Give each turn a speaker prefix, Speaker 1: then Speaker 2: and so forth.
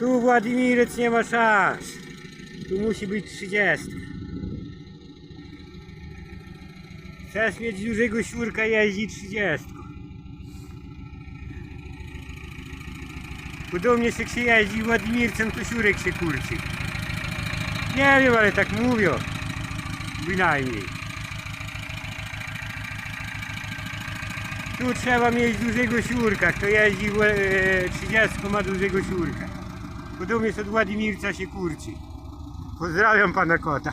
Speaker 1: Władimirec nie ma szans. Tu musi być 30. Chcesz mieć dużego siurka jeździ 30. Podobnie jak się jeździ Władimircem, to siurek się kurczy. Nie wiem, ale tak mówią. Bynajmniej. Tu trzeba mieć dużego siurka. Kto jeździ w, e, 30 ma dużego siurka. Podobnie od Władimirca się kurczy. Pozdrawiam pana kota.